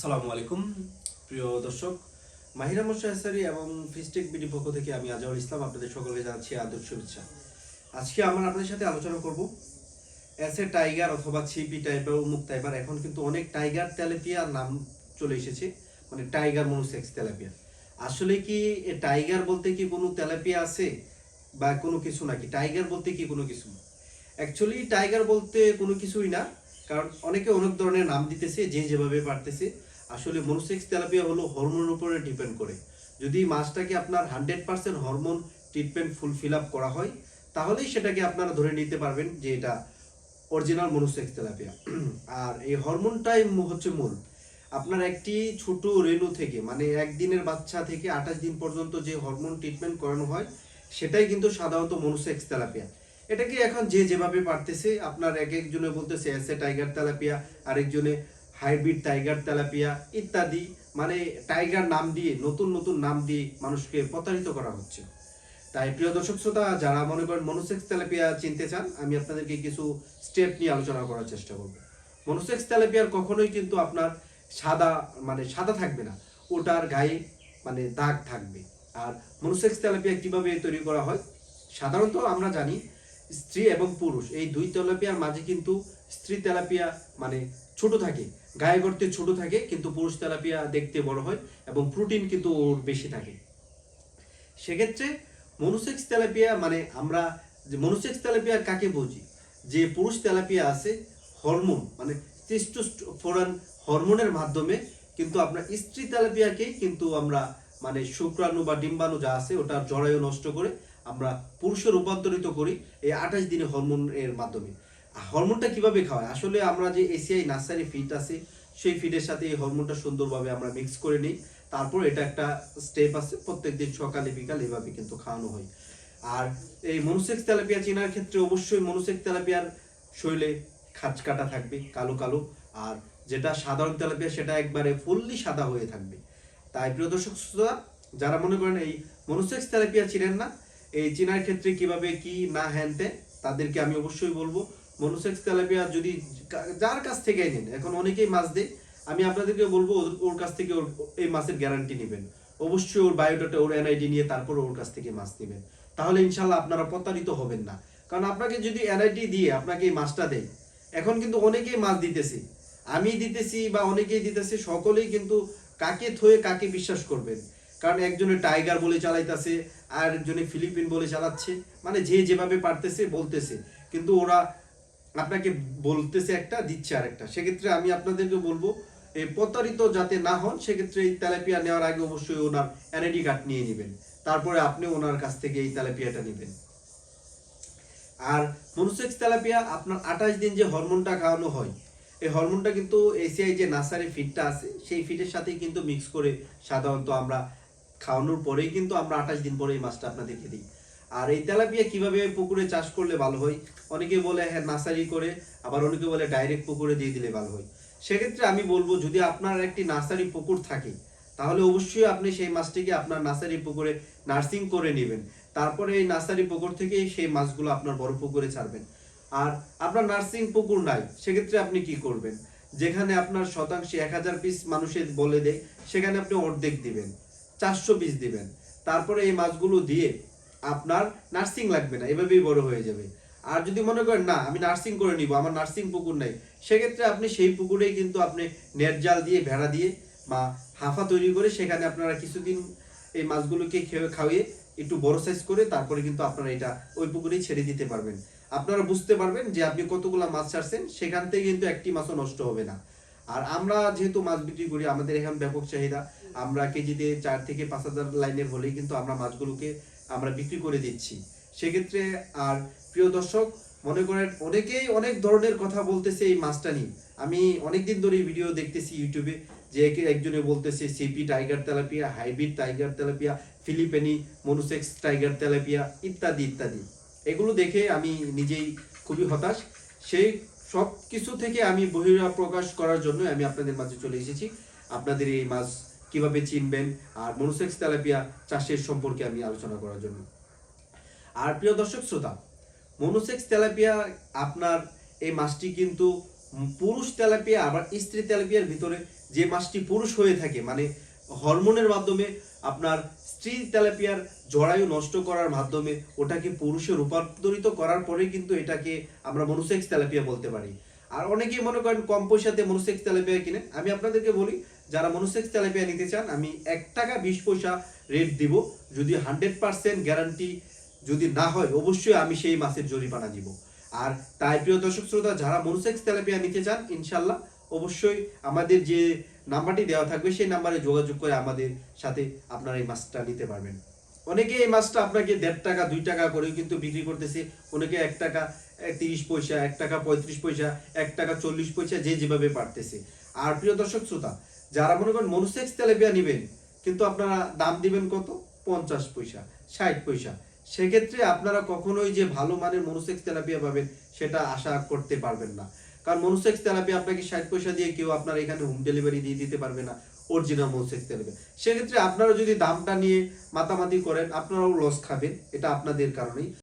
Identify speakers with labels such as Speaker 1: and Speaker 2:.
Speaker 1: আসসালামু আলাইকুম, প্রিয় দর্শক। মাহিরা মোশাহারি এবং ফিস্টেক বিডি পক্ষ থেকে আমি আজহার ইসলাম আপনাদের সকলকে জানাচ্ছি আদর্শ শুভেচ্ছা। আজকে আমরা আপনাদের সাথে আলোচনা করব। এসে টাইগার অথবা ছিপি টাইপার উমুক টাইপার, এখন কিন্তু অনেক টাইগার তেলাপিয়া নাম চলে এসেছে মানে টাইগার মনোসেক্স তেলাপিয়া আসলে কি টাইগার বলতে কি কোনো তেলাপিয়া আছে বা কোনো কিছু নাকি? টাইগার বলতে কি কোনো কিছু? অ্যাকচুয়ালি টাইগার বলতে কোনো কিছুই না, কারণ অনেকে অনেক ধরনের নাম দিতেছে, যে যেভাবে পারতেছে। আসলে মনোসেক্স তেলাপিয়া হলো হরমোনের উপরে ডিপেন্ড করে। যদি মাছটাকে আপনার hundred percent hormone treatment full fill up করা হয়, তাহলেই সেটাকে আপনারা ধরে নিতে পারবেন যে এটা অরিজিনাল মনোসেক্স তেলাপিয়া আর এই হরমোনটাই হচ্ছে মূল। আপনার একটি ছোট রেণু থেকে মানে একদিনের বাচ্চা থেকে আঠাশ দিন পর্যন্ত যে হরমোন ট্রিটমেন্ট করানো হয়, সেটাই কিন্তু সাধারণত মনোসেক্স তেলাপিয়া এটাকে এখন যে যেভাবে পারতেছে, আপনার এক একজনে বলতেছে এসে টাইগার তেলাপিয়া আরেকজনে হাইব্রিড টাইগার তেলাপিয়া ইত্যাদি মানে টাইগার নাম দিয়ে, নতুন নতুন নাম দিয়ে মানুষকে প্রতারিত করা হচ্ছে। তাই প্রিয় দর্শক শ্রোতা, যারা মনে করেন মনোসেক্স তেলাপিয়া চিনতে চান, আমি আপনাদেরকে কিছু স্টেপ নিয়ে আলোচনা করার চেষ্টা করব। মনোসেক্স তেলাপিয়ার কখনোই কিন্তু আপনার সাদা মানে সাদা থাকবে না, ওটার গায়ে মানে দাগ থাকবে। আর মনোসেক্স তেলাপিয়া কীভাবে তৈরি করা হয়? সাধারণত আমরা জানি স্ত্রী এবং পুরুষ, এই দুই তেলাপিয়ার মাঝে কিন্তু স্ত্রী তেলাপিয়া মানে ছোট থাকে। গায়ে গর্তে ছোট থাকে, কিন্তু পুরুষ তেলাপিয়া দেখতে বড় হয় এবং প্রোটিন কিন্তু ওর বেশি থাকে। সেক্ষেত্রে মনোসেক্স তেলাপিয়া মানে আমরা যে মনোসেক্স তেলাপিয়া কাকে বুঝি যে পুরুষ তেলাপিয়া আছে হরমোন মানে টেস্টোস্টেরন হরমোনের মাধ্যমে কিন্তু আমরা স্ত্রী তেলাপিয়াকে কিন্তু আমরা মানে শুক্রাণু বা ডিম্বাণু যা আছে ওটার জরায়ু নষ্ট করে আমরা পুরুষে রূপান্তরিত করি এই আঠাশ দিনে হরমোনের মাধ্যমে। হরমোনটা কীভাবে খাওয়ায়? আসলে আমরা যে এসিআই নার্সারি ফিড আছে, সেই ফিডের সাথে এই হরমোনটা সুন্দরভাবে আমরা মিক্স করে নিই। তারপর এটা একটা স্টেপ আছে প্রত্যেকদিন সকালে, বিকাল এভাবে কিন্তু খাওয়ানো হয়। আর এই মনুসেক্স তেলাপিয়া চেনার ক্ষেত্রে অবশ্যই মনোসেক্স তেলাপিয়ার শৈলে খাঁচ কাটা থাকবে, কালো কালো। আর যেটা সাধারণ তেলাপিয়া সেটা একবারে ফুললি সাদা হয়ে থাকবে। তাই প্রিয় দর্শক শ্রোতা, যারা মনে করেন এই মনোসেক্স তেলাপিয়া চিনেন না, এই চিনার ক্ষেত্রে কীভাবে কি না হ্যানতে তাদেরকে আমি অবশ্যই বলব মনোসেক্স তেলাপিয়া যদি যার কাছ থেকে নেন, এখন অনেকেই মাছ দেয়, আমি আপনাদেরকে বলব, ওর- কাছ থেকে ওর এই মাছের গ্যারান্টি নেবেন। অবশ্যই ওর বায়োডাটা ওর এনআইডি নিয়ে তারপর ওর কাছ থেকে মাছ নেবেন। তাহলে ইনশাল্লাহ আপনারা প্রতারিত হবেন না। কারণ আপনাকে যদি এনআইডি দিয়ে আপনাকে এই মাছটা দেয়, এখন কিন্তু অনেকেই মাছ দিতেছে। আমি দিতেছি বা অনেকেই দিতেছে, সকলেই কিন্তু কাকে থয়ে কাকে বিশ্বাস করবেন। কারণ একজনে টাইগার বলে চালাইতেছে আর একজনে ফিলিপিন বলে চালাচ্ছে মানে যে যেভাবে পারতেছে বলতেছে। কিন্তু ওরা আপনাকে বলতেছে একটা, দিচ্ছে আরেকটা। সেক্ষেত্রে আমি আপনাদেরকে বলব এই প্রতারিত যাতে না হন, সেক্ষেত্রে এই তেলাপিয়া নেওয়ার আগে অবশ্যই ওনার এনআইডি কার্ড নিয়ে নেবেন। তারপরে আপনি ওনার কাছ থেকে এই তেলাপিয়াটা নেবেন। আর মনুসেক্স তেলাপিয়া, আপনার আঠাশ দিন যে হরমোনটা খাওয়ানো হয়, এই হরমোনটা কিন্তু এসিআই যে নার্সারি ফিডটা আছে, সেই ফিডের সাথেই কিন্তু মিক্স করে সাধারণত আমরা খাওয়ানোর পরেই কিন্তু আমরা আঠাশ দিন পরে এই মাছটা আপনাদেরকে দিই। আর এই তেলাপিয়া কীভাবে পুকুরে চাষ করলে ভালো হয়? অনেকে বলে হ্যাঁ নার্সারি করে। আবার অনেকে বলে, ডাইরেক্ট পুকুরে দিয়ে দিলে ভালো হয়। সেক্ষেত্রে আমি বলব, যদি আপনার একটি নার্সারি পুকুর থাকে, তাহলে অবশ্যই আপনি সেই মাছটিকে আপনার নার্সারি পুকুরে নার্সিং করে নেবেন। তারপরে এই নার্সারি পুকুর থেকে সেই মাছগুলো আপনার বড় পুকুরে ছাড়বেন। আর আপনার নার্সিং পুকুর নাই, সেক্ষেত্রে আপনি কি করবেন? যেখানে আপনার শতাংশে এক হাজার পিস মানুষের বলে দেয়, সেখানে আপনি অর্ধেক দিবেন, চারশো পিস দিবেন। তারপরে এই মাছগুলো দিয়ে আপনার নার্সিং লাগবে না, এভাবেই বড় হয়ে যাবে। আর যদি মনে করেন, না, আমি নার্সিং করে নিব, আমার নার্সিং পুকুর নাই, সেক্ষেত্রে আপনি সেই পুকুরেই কিন্তু আপনি নেট জাল দিয়ে, ভেড়া দিয়ে বা হাফা তৈরি করে সেখানে আপনারা কিছুদিন এই মাছগুলোকে খেয়ে খাওয়িয়ে একটু বড় সাইজ করে তারপরে কিন্তু আপনারা এটা ওই পুকুরেই ছেড়ে দিতে পারবেন। আপনারা বুঝতে পারবেন যে আপনি কতগুলা মাছ ছাড়ছেন, সেখান থেকে কিন্তু একটি মাছও নষ্ট হবে না। আর আমরা যেহেতু মাছ বিক্রি করি, আমাদের এখানে ব্যাপক চাহিদা। আমরা কেজিতে চার থেকে পাঁচ হাজার লাইনের হলেই কিন্তু আমরা মাছগুলোকে আমরা বিক্রি করে দিচ্ছি। সেক্ষেত্রে আর প্রিয় দর্শক, মনে করেন অনেকেই অনেক ধরনের কথা বলতেছে এই মাছটা নিয়ে আমি অনেকদিন ধরে ভিডিও দেখতেছি ইউটিউবে যে একে একজনে বলতেছে CP tiger tilapia hybrid tiger tilapia Philippine monosex tiger tilapia ইত্যাদি ইত্যাদি। এগুলো দেখে আমি নিজেই খুবই হতাশ। সেই সব কিছু থেকে আমি বহিরা প্রকাশ করার জন্য আমি আপনাদের মাঝে চলে এসেছি। আপনাদের এই মাছ কীভাবে চিনবেন? আর মনুসেক্স তেলাপিয়া চাষের সম্পর্কে আমি আলোচনা করার জন্য। আর প্রিয় দর্শক শ্রোতা, মনোসেক্স তেলাপিয়া আপনার এই মাছটি কিন্তু পুরুষ তেলাপিয়া, আবার স্ত্রী তেলাপিয়ার ভিতরে যে মাছটি পুরুষ হয়ে থাকে মানে হরমোনের মাধ্যমে আপনার স্ত্রী তেলাপিয়ার জরায়ু নষ্ট করার মাধ্যমে ওটাকে পুরুষে রূপান্তরিত করার পরে কিন্তু এটাকে আমরা মনুসেক্স তেলাপিয়া বলতে পারি। আর অনেকেই মনে করেন কম পয়সাতে মনুসেক্স তেলাপিয়া কিনে। আমি আপনাদেরকে বলি যারা মনুসেক্স তেলাপিয়া নিতে চান, আমি এক টাকা বিশ পয়সা রেট দিব। যদি হান্ড্রেড পার্সেন্ট গ্যারান্টি যদি না হয়, অবশ্যই আমি সেই মাছের জরিমানা দিব। আর তাই প্রিয় দর্শক শ্রোতা, যারা মনুসেক্স তেলাপিয়া নিতে চান, ইনশাল্লাহ অবশ্যই আমাদের যে নাম্বারটি দেওয়া থাকবে, সেই নাম্বারে যোগাযোগ করে আমাদের সাথে আপনারা এই মাছটা নিতে পারবেন। অনেকে এই মাছটা আপনাকে দেড় টাকা, দুই টাকা করেও কিন্তু বিক্রি করতেছে। অনেকে এক টাকা তিরিশ পয়সা, এক টাকা পঁয়ত্রিশ পয়সা, এক টাকা চল্লিশ পয়সা, যে যেভাবে পারতেছে। আর প্রিয় দর্শক শ্রোতা, যারা মনে করেন মনুসেক্স তেলাপিয়া নেবেন, কিন্তু আপনারা দাম দিবেন কত? পঞ্চাশ পয়সা, ষাট পয়সা। সেক্ষেত্রে আপনারা কখনোই যে ভালো মানের মনুসেক্স তেলাপিয়া পাবেন, সেটা আশা করতে পারবেন না। কারণ মনুসেক্স তেলাপিয়া আপনাকে ষাট পয়সা দিয়ে কেউ আপনার এখানে হোম ডেলিভারি দিয়ে দিতে পারবে না অরিজিনাল মনুসেক্স তেলাপিয়া সেক্ষেত্রে আপনারা যদি দামটা নিয়ে মাতামাতি করেন, আপনারাও লস খাবেন, এটা আপনাদের কারণেই।